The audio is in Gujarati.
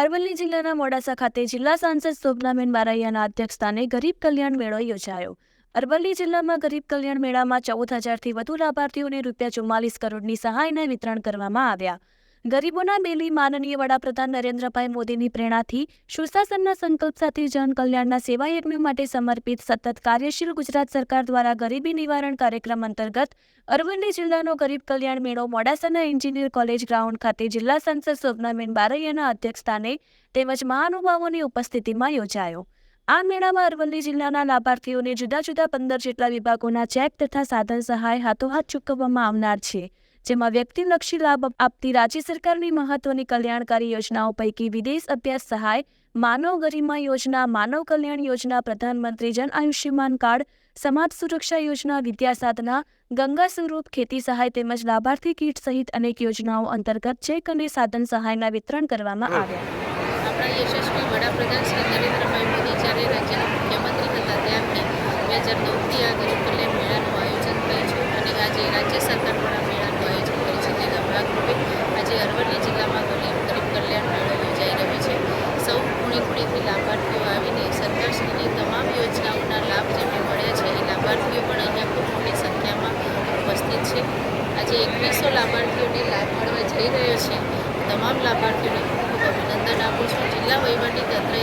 અરવલ્લી જિલ્લાના મોડાસા ખાતે જિલ્લા સાંસદ શોભનાબેન બારૈયાના અધ્યક્ષસ્થાને ગરીબ કલ્યાણ મેળો યોજાયો. અરવલ્લી જિલ્લામાં ગરીબ કલ્યાણ મેળામાં ચૌદ હજારથી વધુ લાભાર્થીઓને રૂપિયા ચુમ્માલીસ કરોડની સહાયના વિતરણ કરવામાં આવ્યા. ગરીબોના બેલી માનનીય વડાપ્રધાન નરેન્દ્રભાઈ મોદીની પ્રેરણાથી સુશાસનના સંકલ્પ સાથે જન કલ્યાણના સેવા યજ્ઞ માટે સમર્પિત સતત કાર્યશીલ ગુજરાત સરકાર દ્વારા ગરીબી નિવારણ કાર્યક્રમ અંતર્ગત અરવલ્લી જિલ્લાનો ગરીબ કલ્યાણ મેળો મોડાસાના એન્જિનિયર કોલેજ ગ્રાઉન્ડ ખાતે જિલ્લા સંસદ શોભનાબેન બારૈયાના અધ્યક્ષસ્થાને તેમજ મહાનુભાવોની ઉપસ્થિતિમાં યોજાયો. આ મેળામાં અરવલ્લી જિલ્લાના લાભાર્થીઓને જુદા જુદા પંદર જેટલા વિભાગોના ચેક તથા સાધન સહાય હાથોહાથ ચૂકવવામાં આવનાર છે. જેમાં વ્યક્તિલક્ષી લાભ આપતી રાજ્ય સરકારની મહત્વની કલ્યાણકારી યોજનાઓ પૈકી વિદેશ અભ્યાસ સહાય માનવ ગરિમા યોજના માનવ કલ્યાણ યોજના પ્રધાનમંત્રી જન આયુષ્યમાન કાર્ડ સમાજ સુરક્ષા યોજના વિદ્યા સાધના ગંગા સ્વરૂપ ખેતી સહાય તેમજ લાભાર્થી કીટ સહિત અનેક યોજનાઓ અંતર્ગત ચેક અને સાધન સહાયના વિતરણ કરવામાં આવ્યા. આપણા યશસ્વી વડાપ્રધાન શ્રી નરેન્દ્રભાઈ મોદી જ્યારે રાજ્યના મુખ્યમંત્રી હતા ત્યારથી બે હજાર નવથી આ ગરીબ કલ્યાણ મેળાનું આયોજન થયું છે અને આજે રાજ્ય સરકાર દ્વારા મેળાનું આયોજન કર્યું છે તેના ભાગરૂપે આજે અરવલ્લી જિલ્લામાં ગરીબ ગરીબ કલ્યાણ મેળો યોજાઈ રહ્યો છે સૌ ખૂણે ખૂણેથી લાભાર્થીઓ આવીને સરકારશ્રીની તમામ યોજનાઓના લાભ જેમને મળ્યા છે એ લાભાર્થીઓ પણ અહીંયા ખૂબ મોટી સંખ્યામાં ઉપસ્થિત છે. આજે એકવીસો લાભાર્થીઓને લાભ મળવા જઈ રહ્યો છે. તમામ લાભાર્થીઓને ખૂબ ખૂબ અભિનંદન આપું છું. જિલ્લા વહીવટી તંત્રએ